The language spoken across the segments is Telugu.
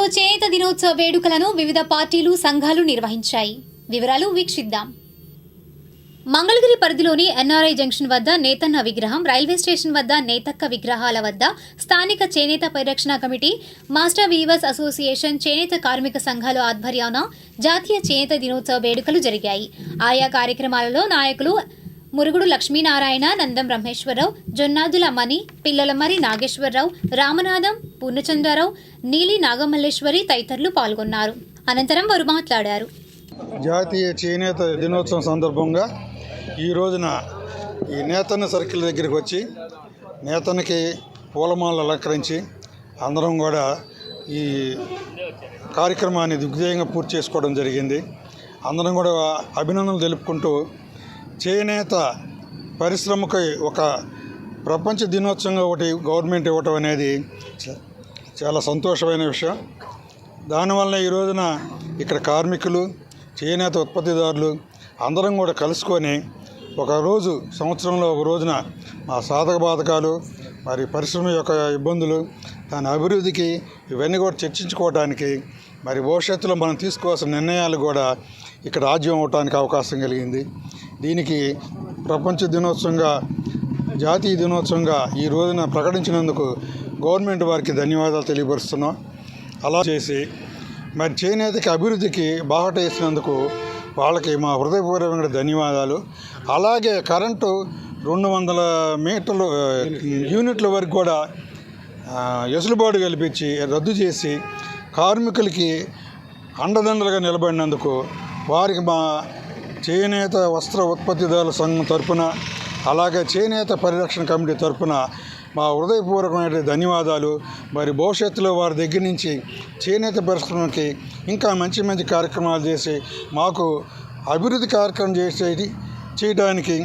మంగళగిరిలో చేనేత దినోత్సవ వేడుకలను వివిధ పార్టీలు సంఘాలు నిర్వహించాయి. వివరాలు వీక్షిద్దాం. మంగళగిరి పరిధిలోని ఎన్ఆర్ఐ జంక్షన్ వద్ద నేతన్న విగ్రహం రైల్వే స్టేషన్ వద్ద నేతక్క విగ్రహాల వద్ద స్థానిక చేనేత పరిరక్షణ కమిటీ మాస్టర్ వీవర్స్ అసోసియేషన్ చేనేత కార్మిక సంఘాల ఆధ్వర్యాన జాతీయ చేనేత దినోత్సవ వేడుకలు జరిగాయి. ఆయా కార్యక్రమాలలో నాయకులు మురుగుడు లక్ష్మీనారాయణ నందం బ్రహ్మేశ్వరరావు జొన్నాదుల మణి పిల్లలమరి నాగేశ్వరరావు రామనాథం పూర్ణచంద్రరావు నీలి నాగమల్లేశ్వరి తదితరులు పాల్గొన్నారు. అనంతరం వారు మాట్లాడారు. జాతీయ చేనేత దినోత్సవం సందర్భంగా ఈ రోజున ఈ నేతన్న సర్కిల్ దగ్గరికి వచ్చి నేతన్నకి పూలమాలలు అలంకరించి అందరం కూడా ఈ కార్యక్రమాన్ని దిగ్విజయంగా పూర్తి చేసుకోవడం జరిగింది. అందరం కూడా అభినందనలు తెలుపుకుంటూ చేనేత పరిశ్రమకి ఒక ప్రపంచ దినోత్సవంగా ఒకటి గవర్నమెంట్ ఇవ్వటం అనేది చాలా సంతోషమైన విషయం. దానివల్ల ఈ రోజున ఇక్కడ కార్మికులు చేనేత ఉత్పత్తిదారులు అందరం కూడా కలుసుకొని ఒక రోజు సంవత్సరంలో ఒక రోజున మా సాధక బాధకాలు మరి పరిశ్రమ యొక్క ఇబ్బందులు దాని అభివృద్ధికి ఇవన్నీ కూడా చర్చించుకోవడానికి మరి భవిష్యత్తులో మనం తీసుకోవాల్సిన నిర్ణయాలు కూడా ఇక్కడ రాజ్యం అవడానికి అవకాశం కలిగింది. దీనికి ప్రపంచ దినోత్సవంగా జాతీయ దినోత్సవంగా ఈ రోజున ప్రకటించినందుకు గవర్నమెంట్ వారికి ధన్యవాదాలు తెలియపరుస్తున్నాం. అలా చేసి మరి చేనేతకి అభివృద్ధికి బాహట వేసినందుకు వాళ్ళకి మా హృదయపూర్వకంగా ధన్యవాదాలు. అలాగే కరెంటు రెండు వందల మీటర్లు యూనిట్ల వరకు కూడా ఎసులుబాటు కల్పించి రద్దు చేసి కార్మికులకి అండదండలుగా నిలబడినందుకు వారికి మా చేనేత వస్త్ర ఉత్పత్తిదారుల సంఘం తరపున అలాగే చేనేత పరిరక్షణ కమిటీ తరపున మా హృదయపూర్వకమైన ధన్యవాదాలు. మరి భవిష్యత్తులో వారి దగ్గర నుంచి చేనేత పరిశ్రమకి ఇంకా మంచి మంచి కార్యక్రమాలు చేసి మాకు అభివృద్ధి కార్యక్రమం చేసేది చేయడానికి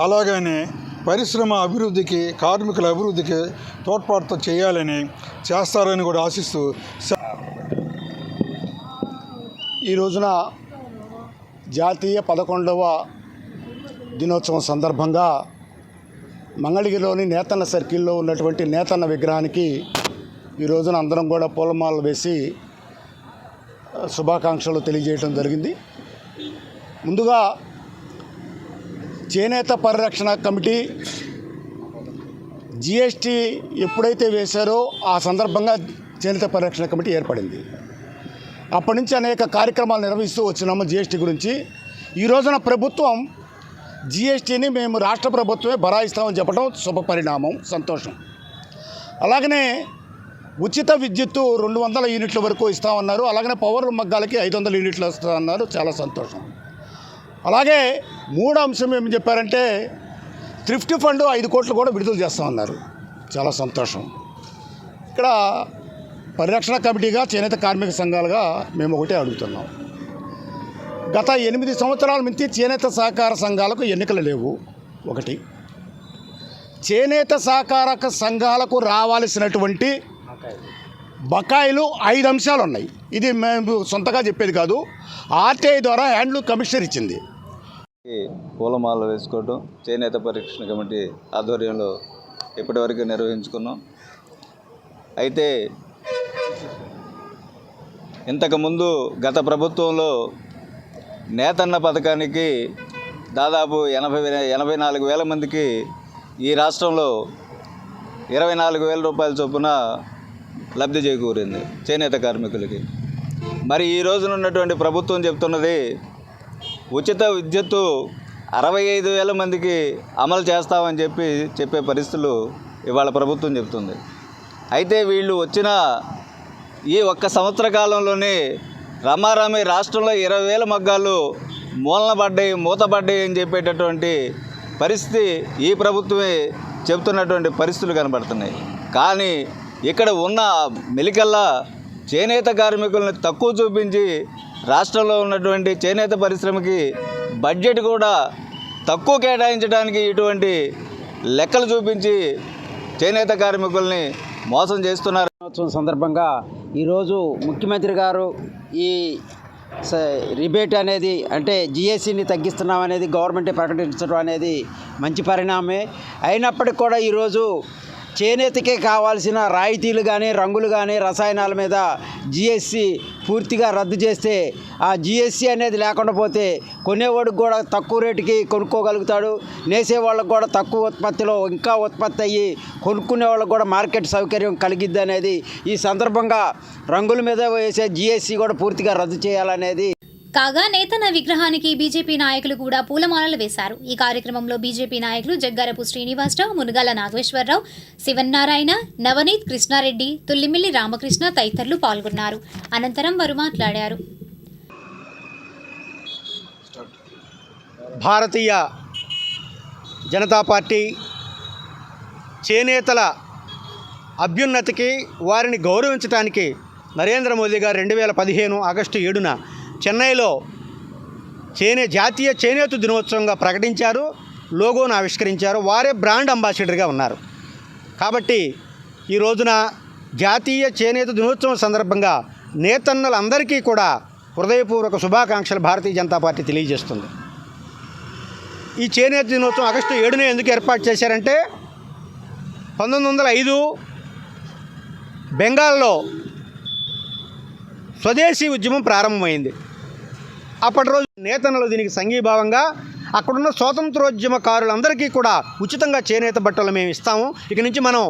అలాగనే పరిశ్రమ అభివృద్ధికి కార్మికుల అభివృద్ధికి తోడ్పాటుతో చేయాలని చేస్తారని కూడా ఆశిస్తూ ఈ రోజున జాతీయ పదకొండవ దినోత్సవం సందర్భంగా మంగళగిరిలోని నేతన్న సర్కిల్లో ఉన్నటువంటి నేతన్న విగ్రహానికి ఈ రోజున అందరం కూడా పూలమాలలు వేసి శుభాకాంక్షలు తెలియజేయడం జరిగింది. ముందుగా చేనేత పరిరక్షణ కమిటీ జిఎస్టీ ఎప్పుడైతే వేశారో ఆ సందర్భంగా చేనేత పరిరక్షణ కమిటీ ఏర్పడింది. అప్పటి నుంచి అనేక కార్యక్రమాలు నిర్వహిస్తూ వచ్చినాము జిఎస్టీ గురించి. ఈ రోజున ప్రభుత్వం జిఎస్టీని మేము రాష్ట్ర ప్రభుత్వమే భరాయిస్తామని చెప్పడం శుభ పరిణామం సంతోషం. అలాగనే ఉచిత విద్యుత్తు రెండు వందల యూనిట్ల వరకు ఇస్తామన్నారు. అలాగనే పవర్ మగ్గాలకి ఐదు వందల యూనిట్లు ఇస్తామన్నారు. చాలా సంతోషం. అలాగే మూడో అంశం ఏమి చెప్పారంటే థ్రిఫ్ట్ ఫండ్ ఐదు కోట్లు కూడా విడుదల చేస్తామన్నారు. చాలా సంతోషం. ఇక్కడ పరిరక్షణ కమిటీగా చేనేత కార్మిక సంఘాలుగా మేము ఒకటే అడుగుతున్నాం. గత ఎనిమిది సంవత్సరాల నుంచి చేనేత సహకార సంఘాలకు ఎన్నికలు లేవు. ఒకటి. చేనేత సహకార సంఘాలకు రావాల్సినటువంటి బకాయిలు ఐదు అంశాలు ఉన్నాయి. ఇది మేము సొంతగా చెప్పేది కాదు. ఆర్టీఐ ద్వారా హ్యాండ్లూమ్ కమిషనర్ ఇచ్చింది. ఈ పూలమాలలు చేనేత పరీక్షణ కమిటీ ఆధ్వర్యంలో ఇప్పటివరకు నిర్వహించుకున్నాం. అయితే ఇంతకుముందు గత ప్రభుత్వంలో నేతన్న పథకానికి దాదాపు ఎనభై ఎనభై నాలుగు వేల మందికి ఈ రాష్ట్రంలో ఇరవై నాలుగు వేల రూపాయల చొప్పున లబ్ధి చేకూరింది చేనేత కార్మికులకి. మరి ఈ రోజున ఉన్నటువంటి ప్రభుత్వం చెప్తున్నది ఉచిత విద్యుత్తు అరవై ఐదు వేల మందికి అమలు చేస్తామని చెప్పి చెప్పే పరిస్థితులు ఇవాళ ప్రభుత్వం చెప్తుంది. అయితే వీళ్ళు వచ్చిన ఈ ఒక్క సంవత్సర కాలంలోనే రమారామి రాష్ట్రంలో ఇరవై వేల మగ్గాలు మూలన పడ్డాయి మూతపడ్డాయి అని చెప్పేటటువంటి పరిస్థితి ఈ ప్రభుత్వమే చెబుతున్నటువంటి పరిస్థితులు కనబడుతున్నాయి. కానీ ఇక్కడ ఉన్న మెలికల్లా చేనేత కార్మికులను తక్కువ చూపించి రాష్ట్రంలో ఉన్నటువంటి చేనేత పరిశ్రమకి బడ్జెట్ కూడా తక్కువ కేటాయించడానికి ఇటువంటి లెక్కలు చూపించి చేనేత కార్మికుల్ని మోసం చేస్తున్నారు. దినోత్సవం సందర్భంగా ఈరోజు ముఖ్యమంత్రి గారు ఈ స- రిబేట్ అనేది అంటే జిఎస్టీని తగ్గిస్తున్నాం అనేది గవర్నమెంట్ ప్రకటించడం అనేది మంచి పరిణామే. అయినప్పటికీ కూడా ఈరోజు చేనేతకే కావాల్సిన రాయితీలు కానీ రంగులు కానీ రసాయనాల మీద జిఎస్సి పూర్తిగా రద్దు చేస్తే ఆ జిఎస్సి అనేది లేకుండా పోతే కొనేవాడికి కూడా తక్కువ రేటుకి కొనుక్కోగలుగుతాడు. నేసేవాళ్ళకి కూడా తక్కువ ఉత్పత్తిలో ఇంకా ఉత్పత్తి అయ్యి కొనుక్కునే వాళ్ళకు కూడా మార్కెట్ సౌకర్యం కలిగిద్ది అనేది ఈ సందర్భంగా రంగుల మీద వేసే జిఎస్సి కూడా పూర్తిగా రద్దు చేయాలనేది కాగా నేతన్న విగ్రహానికి బీజేపీ నాయకులు కూడా పూలమాలలు వేశారు. ఈ కార్యక్రమంలో బీజేపీ నాయకులు జగ్గారపు శ్రీనివాసరావు మునుగాల నాగేశ్వరరావు శివన్నారాయణ నవనీత్ కృష్ణారెడ్డి తుల్లిమిల్లి రామకృష్ణ తదితరులు పాల్గొన్నారు. అనంతరం వారు మాట్లాడారు. భారతీయ జనతా పార్టీ చేనేతల అభ్యున్నతికి వారిని గౌరవించడానికి నరేంద్ర మోదీ గారు రెండు వేల పదిహేను ఆగస్టు ఏడున చెన్నైలో చేనే జాతీయ చేనేత దినోత్సవంగా ప్రకటించారు లోగోను ఆవిష్కరించారు వారే బ్రాండ్ అంబాసిడర్గా ఉన్నారు. కాబట్టి ఈ రోజున జాతీయ చేనేత దినోత్సవం సందర్భంగా నేతన్నలందరికీ కూడా హృదయపూర్వక శుభాకాంక్షలు భారతీయ జనతా పార్టీ తెలియజేస్తుంది. ఈ చేనేత దినోత్సవం ఆగస్టు ఏడున ఎందుకు ఏర్పాటు చేశారంటే పంతొమ్మిది వందల ఐదు బెంగాల్లో స్వదేశీ ఉద్యమం ప్రారంభమైంది. అప్పటి రోజు నేతనలు దీనికి సంఘీభావంగా అక్కడున్న స్వాతంత్రోద్యమకారులందరికీ కూడా ఉచితంగా చేనేత బట్టలు మేము ఇస్తాము. ఇక నుంచి మనం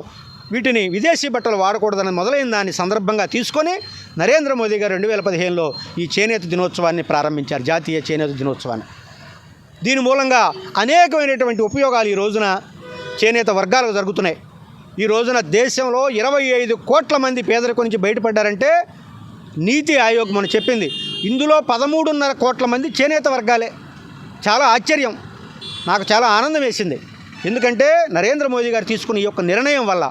వీటిని విదేశీ బట్టలు వాడకూడదని మొదలైన దాన్ని సందర్భంగా తీసుకొని నరేంద్ర మోదీ గారు రెండు వేల పదిహేనులో ఈ చేనేత దినోత్సవాన్ని ప్రారంభించారు. జాతీయ చేనేత దినోత్సవాన్ని. దీని మూలంగా అనేకమైనటువంటి ఉపయోగాలు ఈ రోజున చేనేత వర్గాలకు జరుగుతున్నాయి. ఈ రోజున దేశంలో ఇరవై ఐదు కోట్ల మంది పేదరికం నుంచి బయటపడ్డారంటే నీతి ఆయోగ్ మనం చెప్పింది. ఇందులో పదమూడున్నర కోట్ల మంది చేనేత వర్గాలే. చాలా ఆశ్చర్యం. నాకు చాలా ఆనందం వేసింది. ఎందుకంటే నరేంద్ర మోదీ గారు తీసుకున్న ఈ యొక్క నిర్ణయం వల్ల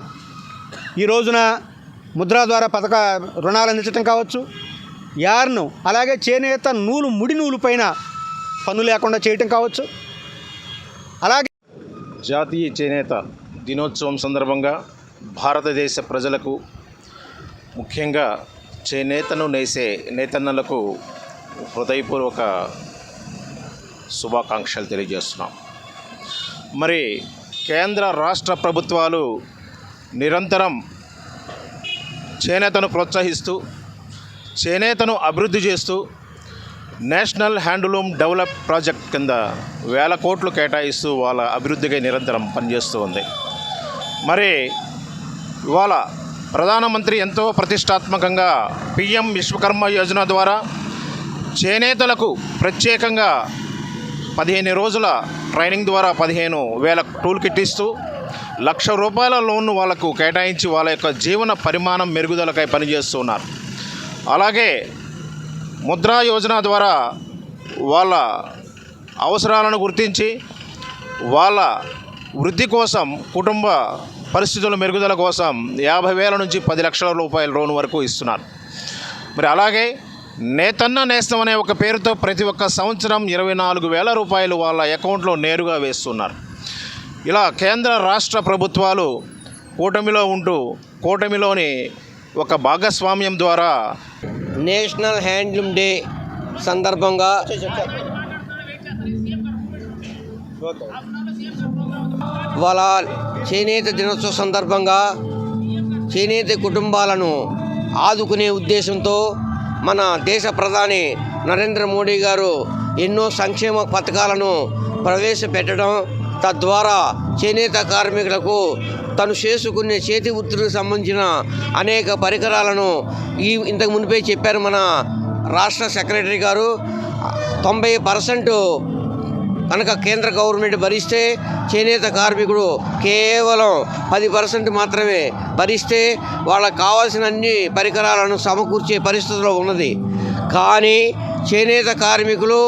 ఈ రోజున ముద్రా ద్వారా పథక రుణాలు అందించడం కావచ్చు యార్ను అలాగే చేనేత నూలు ముడి నూలు పైన పన్ను లేకుండా చేయటం కావచ్చు. అలాగే జాతీయ చేనేత దినోత్సవం సందర్భంగా భారతదేశ ప్రజలకు ముఖ్యంగా చేనేతను నేసే నేతన్నలకు హృదయపూర్వక శుభాకాంక్షలు తెలియజేస్తున్నాం. మరి కేంద్ర రాష్ట్ర ప్రభుత్వాలు నిరంతరం చేనేతను ప్రోత్సహిస్తూ చేనేతను అభివృద్ధి చేస్తూ నేషనల్ హ్యాండ్లూమ్ డెవలప్ ప్రాజెక్ట్ కింద వేల కోట్లు కేటాయిస్తూ వాళ్ళ అభివృద్ధికి నిరంతరం పనిచేస్తూ ఉంది. మరి ఇవాళ ప్రధానమంత్రి ఎంతో ప్రతిష్టాత్మకంగా పిఎం విశ్వకర్మ యోజన ద్వారా చేనేతలకు ప్రత్యేకంగా పదిహేను రోజుల ట్రైనింగ్ ద్వారా పదిహేను వేల టూల్ కిట్ ఇస్తూ లక్ష రూపాయల లోన్ను వాళ్ళకు కేటాయించి వాళ్ళ యొక్క జీవన పరిమాణం మెరుగుదలకై పనిచేస్తున్నారు. అలాగే ముద్రా యోజన ద్వారా వాళ్ళ అవసరాలను గుర్తించి వాళ్ళ వృద్ధి కోసం కుటుంబ పరిస్థితుల మెరుగుదల కోసం యాభై వేల నుంచి పది లక్షల రూపాయల లోన్ వరకు ఇస్తున్నారు. మరి అలాగే నేతన్న నేస్తం అనే ఒక పేరుతో ప్రతి ఒక్క సంవత్సరం ఇరవై నాలుగు వేల రూపాయలు వాళ్ళ అకౌంట్లో నేరుగా వేస్తున్నారు. ఇలా కేంద్ర రాష్ట్ర ప్రభుత్వాలు కూటమిలో ఉంటూ కూటమిలోని ఒక భాగస్వామ్యం ద్వారా నేషనల్ హ్యాండ్లూమ్ డే సందర్భంగా వాళ్ళ చేనేత దినోత్సవ సందర్భంగా చేనేత కుటుంబాలను ఆదుకునే ఉద్దేశంతో మన దేశ ప్రధాని నరేంద్ర మోడీ గారు ఎన్నో సంక్షేమ పథకాలను ప్రవేశపెట్టడం తద్వారా చేనేత కార్మికులకు తను చేసుకునే చేతి వృత్తులకు సంబంధించిన అనేక పరికరాలను ఈ ఇంతకు మునిపే చెప్పారు మన రాష్ట్ర సెక్రటరీ గారు. తొంభై పర్సెంట్ కనుక కేంద్ర గవర్నమెంట్ భరిస్తే చేనేత కార్మికుడు కేవలం పది పర్సెంట్ మాత్రమే భరిస్తే వాళ్ళకు కావాల్సిన అన్ని పరికరాలను సమకూర్చే పరిస్థితిలో ఉన్నది. కానీ చేనేత కార్మికులు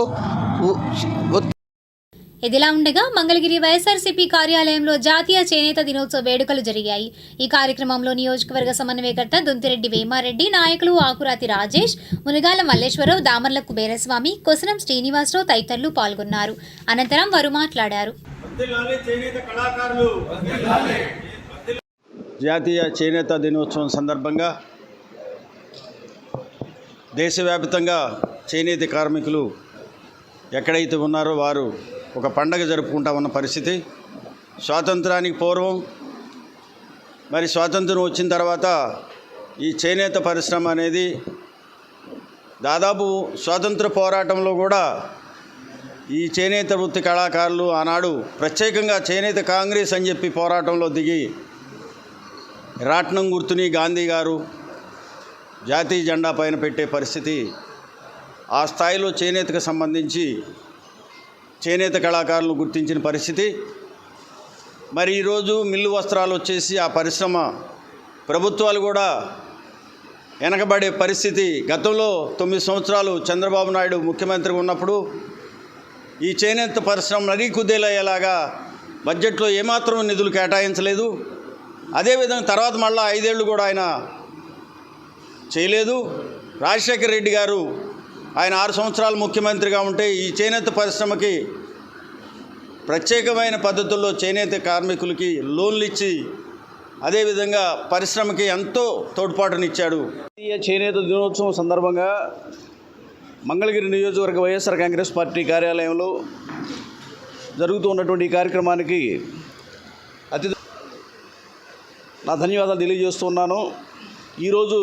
ఇదిలా ఉండగా మంగళగిరి వైఎస్ఆర్సీపీ కార్యాలయంలో జాతీయ చేనేత దినోత్సవ వేడుకలు జరిగాయి. ఈ కార్యక్రమంలో నియోజకవర్గ సమన్వయకర్త దొంతిరెడ్డి వేమారెడ్డి నాయకులు ఆకురాతి రాజేష్ మునిగాల మల్లేశ్వరరావు దామర్ల కుబేరస్వామి కొసనం శ్రీనివాసరావు తదితరులు పాల్గొన్నారు. అనంతరం వారు మాట్లాడారు. జాతీయ చేనేత దినోత్సవం సందర్భంగా దేశవ్యాప్తంగా చేనేత కార్మికులు ఎక్కడైతే ఉన్నారో వారు ఒక పండగ జరుపుకుంటా ఉన్న పరిస్థితి. స్వాతంత్రానికి పూర్వం మరి స్వాతంత్రం వచ్చిన తర్వాత ఈ చేనేత పరిశ్రమ అనేది దాదాపు స్వాతంత్ర పోరాటంలో కూడా ఈ చేనేత వృత్తి కళాకారులు ఆనాడు ప్రత్యేకంగా చేనేత కాంగ్రెస్ అని చెప్పి పోరాటంలో దిగి రాట్నం గుర్తుని గాంధీ గారు జాతీయ జెండా పైన పెట్టే పరిస్థితి ఆ స్థాయిలో చేనేతకు సంబంధించి చేనేత కళాకారులు గుర్తించిన పరిస్థితి. మరి ఈరోజు మిల్లు వస్త్రాలు వచ్చేసి ఆ పరిశ్రమ ప్రభుత్వాలు కూడా వెనకబడే పరిస్థితి. గతంలో తొమ్మిది సంవత్సరాలు చంద్రబాబు నాయుడు ముఖ్యమంత్రిగా ఉన్నప్పుడు ఈ చేనేత పరిశ్రమ నరీ కుదేలయ్యేలాగా బడ్జెట్లో ఏమాత్రం నిధులు కేటాయించలేదు. అదేవిధంగా తర్వాత మళ్ళీ ఐదేళ్ళు కూడా ఆయన చేయలేదు. రాజశేఖర రెడ్డి గారు ఆయన ఆరు సంవత్సరాలు ముఖ్యమంత్రిగా ఉంటే ఈ చేనేత పరిశ్రమకి ప్రత్యేకమైన పద్ధతుల్లో చేనేత కార్మికులకి లోన్లు ఇచ్చి అదేవిధంగా పరిశ్రమకి ఎంతో తోడ్పాటునిచ్చాడు. జాతీయ చేనేత దినోత్సవం సందర్భంగా మంగళగిరి నియోజకవర్గ వైఎస్ఆర్ కాంగ్రెస్ పార్టీ కార్యాలయంలో జరుగుతూ ఉన్నటువంటి ఈ కార్యక్రమానికి అతి నా ధన్యవాదాలు తెలియజేస్తున్నాను ఈరోజు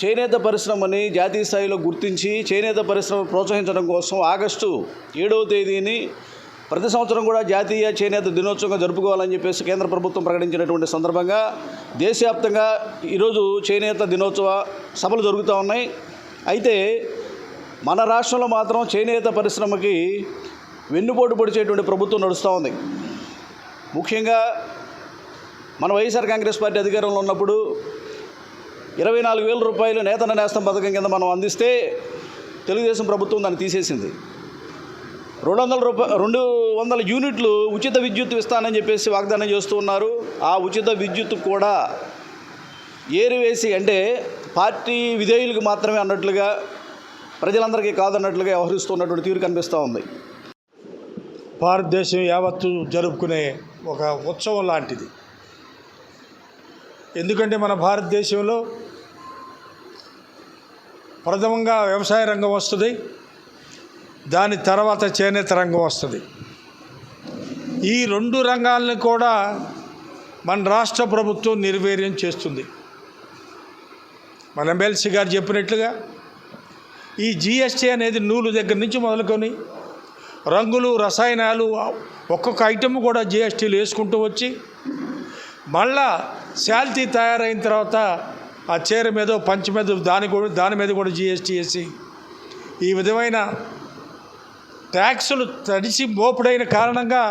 చేనేత పరిశ్రమని జాతీయ స్థాయిలో గుర్తించి చేనేత పరిశ్రమ ప్రోత్సహించడం కోసం ఆగస్టు ఏడవ తేదీని ప్రతి సంవత్సరం కూడా జాతీయ చేనేత దినోత్సవంగా జరుపుకోవాలని చెప్పేసి కేంద్ర ప్రభుత్వం ప్రకటించినటువంటి సందర్భంగా దేశవ్యాప్తంగా ఈరోజు చేనేత దినోత్సవ సభలు జరుగుతూ ఉన్నాయి. అయితే మన రాష్ట్రంలో మాత్రం చేనేత పరిశ్రమకి వెన్నుపోటు పొడిచేటువంటి ప్రభుత్వం నడుస్తూ ఉంది. ముఖ్యంగా మన వైఎస్ఆర్ కాంగ్రెస్ పార్టీ అధికారంలో ఉన్నప్పుడు ఇరవై నాలుగు వేల రూపాయలు నేతన నేస్తం పథకం కింద మనం అందిస్తే తెలుగుదేశం ప్రభుత్వం దాన్ని తీసేసింది. రెండు వందల రూపాయ రెండు వందల యూనిట్లు ఉచిత విద్యుత్ ఇస్తానని చెప్పేసి వాగ్దానం చేస్తూ ఉన్నారు. ఆ ఉచిత విద్యుత్ కూడా ఏరివేసి అంటే పార్టీ విధేయులకు మాత్రమే అన్నట్లుగా ప్రజలందరికీ కాదన్నట్లుగా వ్యవహరిస్తున్నటువంటి తీరు కనిపిస్తూ ఉంది. భారతదేశం యావత్తు జరుపుకునే ఒక ఉత్సవం లాంటిది. ఎందుకంటే మన భారతదేశంలో ప్రథమంగా వ్యవసాయ రంగం వస్తుంది. దాని తర్వాత చేనేత రంగం వస్తుంది. ఈ రెండు రంగాలను కూడా మన రాష్ట్ర ప్రభుత్వం నిర్వీర్యం చేస్తుంది. మన ఎమ్మెల్సీ గారు చెప్పినట్లుగా ఈ జిఎస్టీ అనేది నూలు దగ్గర నుంచి మొదలుకొని రంగులు రసాయనాలు ఒక్కొక్క ఐటెం కూడా జిఎస్టీలు వేసుకుంటూ వచ్చి మళ్ళా శాల్తీ తయారైన తర్వాత ఆ చీర మీద పంచ మీద దాని కూడా దాని మీద కూడా జిఎస్టీ వేసి ఈ విధమైన ట్యాక్సులు తడిసి మోపుడైన కారణంగా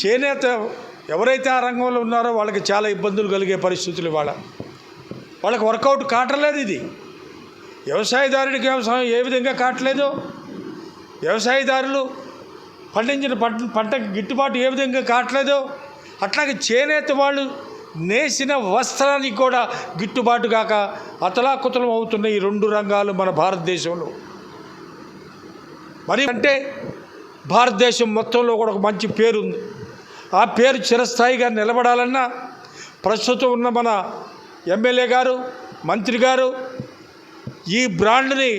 చేనేత ఎవరైతే ఆ రంగంలో ఉన్నారో వాళ్ళకి చాలా ఇబ్బందులు కలిగే పరిస్థితులు ఇవాళ. వాళ్ళకి వర్కౌట్ కాటలేదు ఇది. వ్యవసాయదారుడికి వ్యవసాయం ఏ విధంగా కావట్లేదో? వ్యవసాయదారులు పండించిన పంట పంటకు గిట్టుబాటు ఏ విధంగా కావట్లేదో? అట్లాగే చేనేత వాళ్ళు నేసిన వస్త్రానికి కూడా గిట్టుబాటు కాక అతలాకుతలం అవుతున్న ఈ రెండు రంగాలు మన భారతదేశంలో. మరి అంటే భారతదేశం మొత్తంలో కూడా ఒక మంచి పేరుంది. ఆ పేరు చిరస్థాయిగా నిలబడాలన్నా ప్రస్తుతం ఉన్న మన ఎమ్మెల్యే గారు మంత్రి గారు ఈ బ్రాండ్ని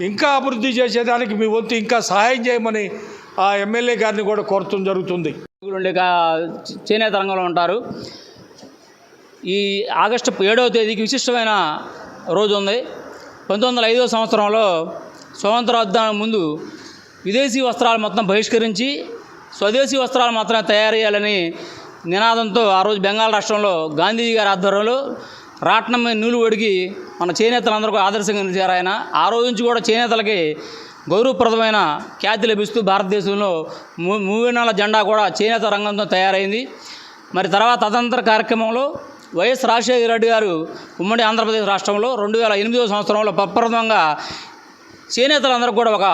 ఇంకా అభివృద్ధి చేసేదానికి మీ వంతు ఇంకా సహాయం చేయమని ఆ ఎమ్మెల్యే గారిని కూడా కోరటం జరుగుతుంది. చేనేత రంగంలో ఉంటారు. ఈ ఆగస్టు ఏడవ తేదీకి విశిష్టమైన రోజు ఉంది. పంతొమ్మిది వందల ఐదో సంవత్సరంలో స్వతంత్రోద్యానం ముందు విదేశీ వస్త్రాలు మొత్తం బహిష్కరించి స్వదేశీ వస్త్రాలు మాత్రమే తయారు చేయాలని నినాదంతో ఆ రోజు బెంగాల్ రాష్ట్రంలో గాంధీ గారి ఆధ్వర్యంలో రాట్నం మీద నూలు ఒడిగి మన చేనేతలందరూ కూడా ఆదర్శంగా నిలిచారు ఆయన. ఆ రోజు నుంచి కూడా చేనేతలకి గౌరవప్రదమైన ఖ్యాతి లభిస్తూ భారతదేశంలో మూ మూవెనాల జెండా కూడా చేనేత రంగంతో తయారైంది. మరి తర్వాత తదంతర కార్యక్రమంలో వైఎస్ రాజశేఖర రెడ్డి గారు ఉమ్మడి ఆంధ్రప్రదేశ్ రాష్ట్రంలో రెండు వేల ఎనిమిదో సంవత్సరంలో ప్రప్రథమంగా చేనేతలందరూ కూడా ఒక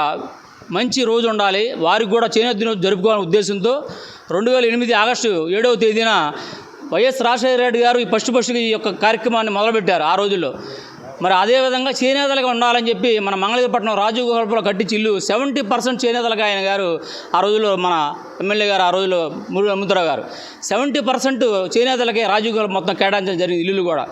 మంచి రోజు ఉండాలి. వారికి కూడా చేనేత దినోత్సవం జరుపుకోవాలనే ఉద్దేశంతో రెండు వేల ఎనిమిది ఆగస్టు ఏడవ తేదీన వైఎస్ రాజశేఖర రెడ్డి గారు ఈ ఫస్ట్ ఫస్ట్గా ఈ యొక్క కార్యక్రమాన్ని మొదలుపెట్టారు ఆ రోజుల్లో. మరి అదేవిధంగా చేనేతలుగా ఉండాలని చెప్పి మన మంగళగిరిపట్నం రాజు గోపాలో కట్టించి ఇల్లు సెవెంటీ పర్సెంట్ చేనేతలుగా ఆయన గారు ఆ రోజుల్లో మన ఎమ్మెల్యే గారు ఆ రోజుల్లో మురు అమ్ముతరావు గారు. సెవెంటీ పర్సెంట్ చేనేతలకే రాజీవ్ గోపాల్ మొత్తం కేటాయించడం జరిగింది ఇల్లు కూడా.